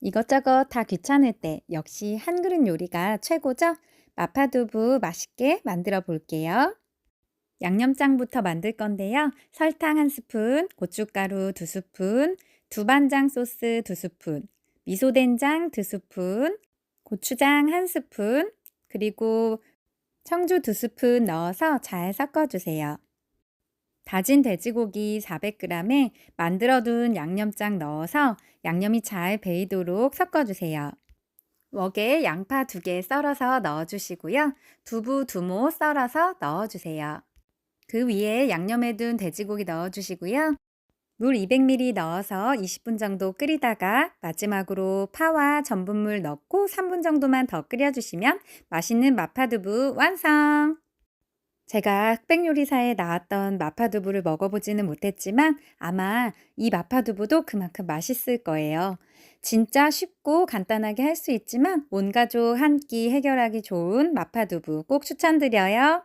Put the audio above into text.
이것저것 다 귀찮을 때 역시 한 그릇 요리가 최고죠? 마파두부 맛있게 만들어 볼게요. 양념장부터 만들 건데요. 설탕 한 스푼, 고춧가루 두 스푼, 두반장 소스 두 스푼, 미소된장 두 스푼, 고추장 한 스푼, 그리고 청주 두 스푼 넣어서 잘 섞어주세요. 다진 돼지고기 400g에 만들어둔 양념장 넣어서 양념이 잘 배이도록 섞어주세요. 웍에 양파 2개 썰어서 넣어주시고요. 두부 두모 썰어서 넣어주세요. 그 위에 양념해둔 돼지고기 넣어주시고요. 물 200ml 넣어서 20분 정도 끓이다가 마지막으로 파와 전분물 넣고 3분 정도만 더 끓여주시면 맛있는 마파두부 완성! 제가 흑백요리사에 나왔던 마파두부를 먹어보지는 못했지만 아마 이 마파두부도 그만큼 맛있을 거예요. 진짜 쉽고 간단하게 할 수 있지만 온 가족 한 끼 해결하기 좋은 마파두부 꼭 추천드려요.